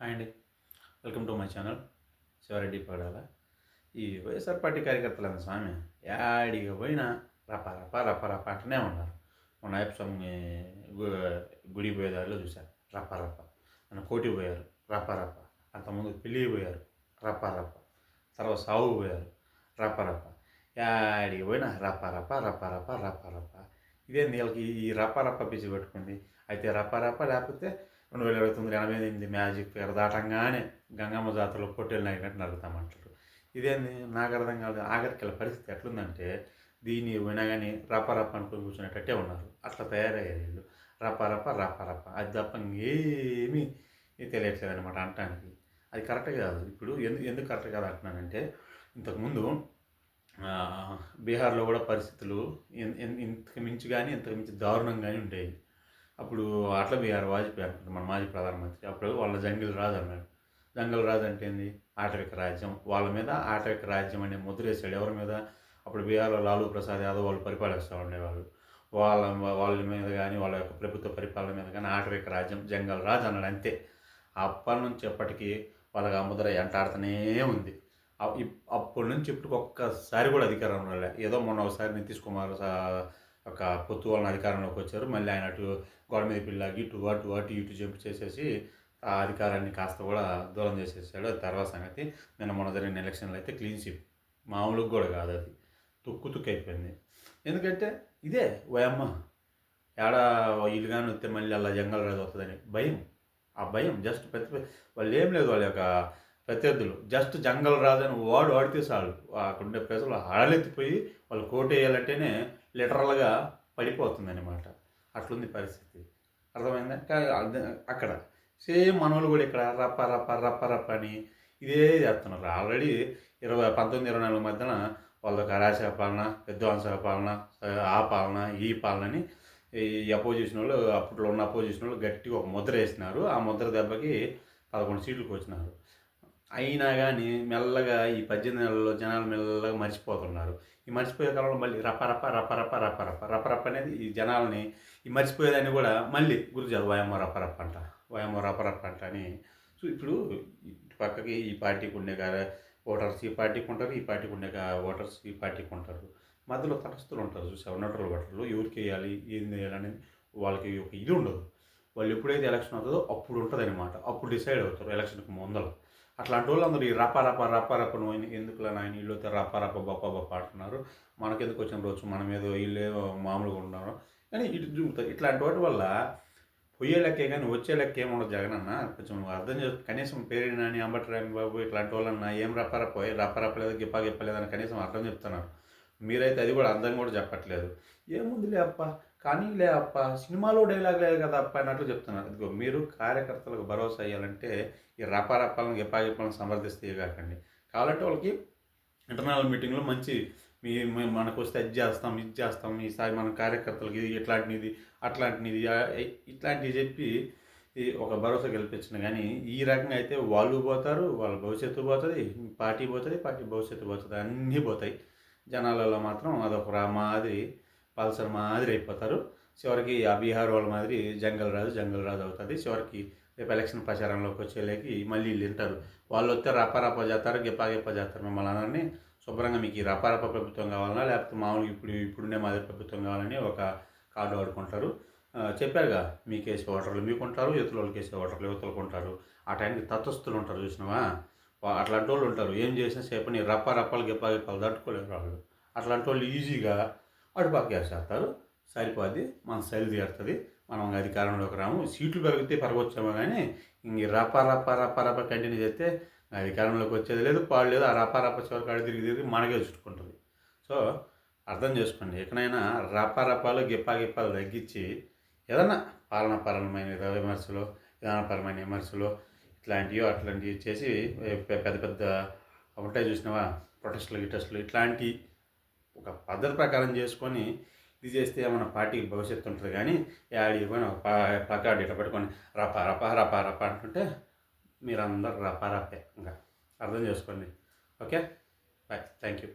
Hi అండి. Welcome to my channel Siva Reddy Padala ఈ YSR party కార్యకర్తలు స్వామి యాడికి పోయినా రప రప రప రప అంటూనే ఉన్నారు. మొన్న అయ్యప్ప స్వామి గుడి పోయేదారిలో చూశాను రప రప. మన కోటి పోయారు రప రప. అంతకుముందు పెళ్ళికి పోయారు రప రప. తర్వాత సాగు పోయారు రప రప. యాడికి పోయినా రప రప రప రప రప రప. ఇదేంది వీళ్ళకి ఈ రప రప పిచ్చి పెట్టుకుంది? అయితే రప రప లేకపోతే రెండు వేల ఇరవై తొమ్మిది ఎనభై ఎనిమిది మ్యాజిక్ ఫేర్ దాటంగానే గంగమ్మ జాతరలో పొట్టేలు నాయకంటే నరుగుతామంటారు ఇదేంది? నాకు అర్థం కాదు. ఆఖరికి పరిస్థితి ఎట్లుందంటే దీన్ని పోయినా కానీ రప రప అనుకుని కూర్చునేటట్టే ఉన్నారు. అట్లా తయారయ్యారు వీళ్ళు. రప రప రప రప. అది తప్ప ఇంకేమీ తెలియట్లేదు అనమాట అంటానికి అది కరెక్ట్ కాదు. ఇప్పుడు ఎందుకు ఎందుకు కరెక్ట్ కాదు అంటున్నానంటే ఇంతకుముందు బీహార్లో కూడా పరిస్థితులు ఇంతకు మించి కానీ ఇంతకు మించి దారుణం కానీ ఉండేవి. అప్పుడు అట్ల బీహార్ వాజ్పేయి అనుకుంటే మన మాజీ ప్రధానమంత్రి. అప్పుడు వాళ్ళ జంగిల్ రాజు అన్నాడు. జంగల్ రాజు అంటే ఏంది? ఆటవిక రాజ్యం. వాళ్ళ మీద ఆటవిక రాజ్యం అనే ముద్ర వేసాడు ఎవరి మీద? అప్పుడు బీహార్లో లాలూ ప్రసాద్ యాదవ్ వాళ్ళు పరిపాలిస్తూ ఉండేవాళ్ళు. వాళ్ళ వాళ్ళ మీద కానీ వాళ్ళ యొక్క ప్రభుత్వ పరిపాలన మీద కానీ ఆటవిక రాజ్యం జంగల్ రాజు అన్నాడు అంతే. అప్పటి నుంచి ఎప్పటికీ వాళ్ళకి ఆ ముద్ర ఎంటాడుతూనే ఉంది. ఇప్- అప్పటి నుంచి ఇప్పటికి ఒక్కసారి కూడా అధికారం ఏదో మొన్న ఒకసారి నితీష్ కుమార్ సా- ఒక పొత్తు వాళ్ళని అధికారంలోకి వచ్చారు. మళ్ళీ ఆయన అటు గోడ మీద పిల్లకి ఇటు అటు అటు ఇటు జంప్ చేసేసి ఆ అధికారాన్ని కాస్త కూడా దూరం చేసేసాడు. అది తర్వాత సంగతి. నిన్న మొన్న జరిగిన ఎలక్షన్లో అయితే క్లీన్ షిప్ మామూలుగా కూడా కాదు అది. తుక్కు తుక్కు అయిపోయింది. ఎందుకంటే ఇదే ఓయమ్మ ఏడా ఇల్లు కానీ వస్తే మళ్ళీ అలా జంగల్ రాజు వస్తుందని భయం. ఆ భయం జస్ట్ ప్రతి వాళ్ళు ఏం లేదు వాళ్ళ యొక్క ప్రత్యర్థులు. జస్ట్ జంగల్ రాజని వాడు వాడితే చాలు. అక్కడ ఉండే ప్రజలు హడలెత్తిపోయి వాళ్ళు కోటేయాలంటేనే లిటరల్గా పడిపోతుంది అనమాట అట్లుంది పరిస్థితి. అర్థమైందా? కానీ అర్థం- అక్కడ. సేమ్ మనోళ్ళు కూడా ఇక్కడ రప్ప రప్ప రప్ప రప్ప అని ఇదే చేస్తున్నారు. ఆల్రెడీ ఇరవై పంతొమ్మిది ఇరవై నాలుగు మధ్యన వాళ్ళకి అరాచక పాలన విధ్వంస పాలన ఆ పాలన ఈ పాలన అని ఈ అపోజిషన్ వాళ్ళు అప్పట్లో ఉన్న అపోజిషన్ వాళ్ళు గట్టిగా ఒక ముద్ర వేసినారు. ఆ ముద్ర దెబ్బకి పదకొండు సీట్లకు వచ్చినారు అయినా కానీ మెల్లగా ఈ పద్దెనిమిది నెలల్లో జనాలు మెల్లగా మర్చిపోతున్నారు. ఈ మర్చిపోయే కాలంలో మళ్ళీ రపరప రపరప రపరప రపరప అనేది ఈ జనాలని ఈ మర్చిపోయేదాన్ని కూడా మళ్ళీ గురుజారు వయమో రపరప అంట వయమో రపరప అంట అని. సో ఇప్పుడు పక్కకి ఈ పార్టీకి ఉండే ఓటర్స్ ఈ పార్టీకి ఉంటారు ఈ పార్టీకి ఉండే ఓటర్స్ ఈ పార్టీకి ఉంటారు. మధ్యలో తటస్థులు ఉంటారు చూసావు? నటులు బట్టలు ఎవరికి వేయాలి ఏం చేయాలనేది వాళ్ళకి ఒక ఇది ఉండదు. వాళ్ళు ఎప్పుడైతే ఎలక్షన్ అవుతుందో అప్పుడు ఉంటుంది అనమాట అప్పుడు డిసైడ్ అవుతారు ఎలక్షన్కి ముందర అట్లాంటి వాళ్ళందరూ ఈ రప రప రప రప నువ్వు ఎందుకు నాయన వీళ్ళు అయితే రప రప బప్ప బప్ప అంటున్నారు. మనకెందుకు వచ్చిన రోజు మనం ఏదో వీళ్ళు ఏదో మామూలుగా ఉన్నారు కానీ ఇటు చూపుతారు ఇట్లాంటి వాటి వల్ల పోయే లెక్కే కానీ వచ్చే లెక్క ఏముండదు జగన్ అన్న. కొంచెం అర్థం చేసు కనీసం పేరు నాని అంబటి బాబు ఇట్లాంటి వాళ్ళన్నా ఏం రప్పరప్ప రప్పరప్పలేదు గిప్ప గిప్పలేదని కనీసం అర్థం చెప్తున్నారు. మీరైతే అది కూడా అర్థం కూడా చెప్పట్లేదు. ఏముందిలే అప్ప కానీ లే అప్ప సినిమాలో డైలాగ్ లేదు కదా అప్ప అన్నట్లు చెప్తున్నారు. ఇదిగో మీరు కార్యకర్తలకు భరోసా అయ్యాలంటే ఈ రపారప్పాలను గిప్పా సమర్థిస్తే కాకండి కావాలంటే వాళ్ళకి ఇంటర్నల్ మీటింగ్లో మంచి మీ మనకు వస్తే అది చేస్తాం ఇది చేస్తాం ఈసారి మన కార్యకర్తలకి ఇది ఇట్లాంటిది అట్లాంటిది ఇట్లాంటివి చెప్పి ఒక భరోసా కల్పించిన కానీ ఈ రకంగా అయితే వాళ్ళు పోతారు వాళ్ళ భవిష్యత్తు పోతుంది పార్టీ పోతుంది పార్టీ భవిష్యత్తు పోతుంది అన్నీ పోతాయి. జనాలలో మాత్రం అదొక రా మాదిరి పల్సర్ మాదిరి అయిపోతారు. చివరికి ఆ బీహార్ వాళ్ళ మాదిరి జంగల్ రాజు జంగల్ రాజు అవుతుంది. చివరికి రేపు ఎలక్షన్ ప్రచారంలోకి వచ్చేలేకి మళ్ళీ వీళ్ళు తింటారు. వాళ్ళు వస్తే రపారప చేస్తారు గిప్ప గిప్ప చేస్తారు మిమ్మల్ని అనని శుభ్రంగా మీకు ఈ రపారప ప్రభుత్వం కావాలన్నా లేకపోతే మామూలుగా ఇప్పుడు ఇప్పుడునే మాదిరి ప్రభుత్వం కావాలని ఒక కార్డు వాడుకుంటారు. చెప్పారుగా మీకు వేసే ఓటర్లు మీకు ఉంటారు యువతల వాళ్ళకి వేసే ఓటర్లు యువతలకు ఉంటారు ఆ టైంకి తత్వస్తులు ఉంటారు చూసినావా? అట్లాంటి వాళ్ళు ఉంటారు. ఏం చేసినా సేపని రప్ప రప్పలు గిప్ప గిప్పాలు తట్టుకోలేరు వాళ్ళు. అట్లాంటి వాళ్ళు ఈజీగా అటుపక్క వేసేస్తారు. సరిపోద్ది. మన శైలి తీరుతుంది. మనం అధికారంలోకి రాము. సీట్లు పెరిగితే పెరగొచ్చామో కానీ ఇంక రప్ప రప్ప రప్ప రప్ప కంటిన్యూ చేస్తే అధికారంలోకి వచ్చేది లేదు పాడు లేదు. ఆ రప్ప రప్ప చివరికి ఆడ తిరిగి తిరిగి మనకే చుట్టుకుంటుంది. సో అర్థం చేసుకోండి. ఎక్కడైనా రప్ప రప్పాలు గిప్పా గిప్పాలు తగ్గించి ఏదన్నా పాలనాపరమైన విమర్శలు విధానపరమైన విమర్శలు ఇట్లాంటివి అట్లాంటివి చేసి పెద్ద పెద్ద ఉంటాయి చూసినావా? ప్రొటెస్టులు గిటెస్టులు ఇట్లాంటి ఒక పద్ధతి ప్రకారం చేసుకొని ఇది చేస్తే ఏమైనా పార్టీకి భవిష్యత్తు ఉంటుంది. కానీ యాడి పోయిన ఒక ప్లకార్డు ఇట్లా పెట్టుకొని రప రప రప రప అంటుంటే మీరందరూ రప రపే. ఇంకా అర్థం చేసుకోండి. ఓకే? బాయ్. Thank you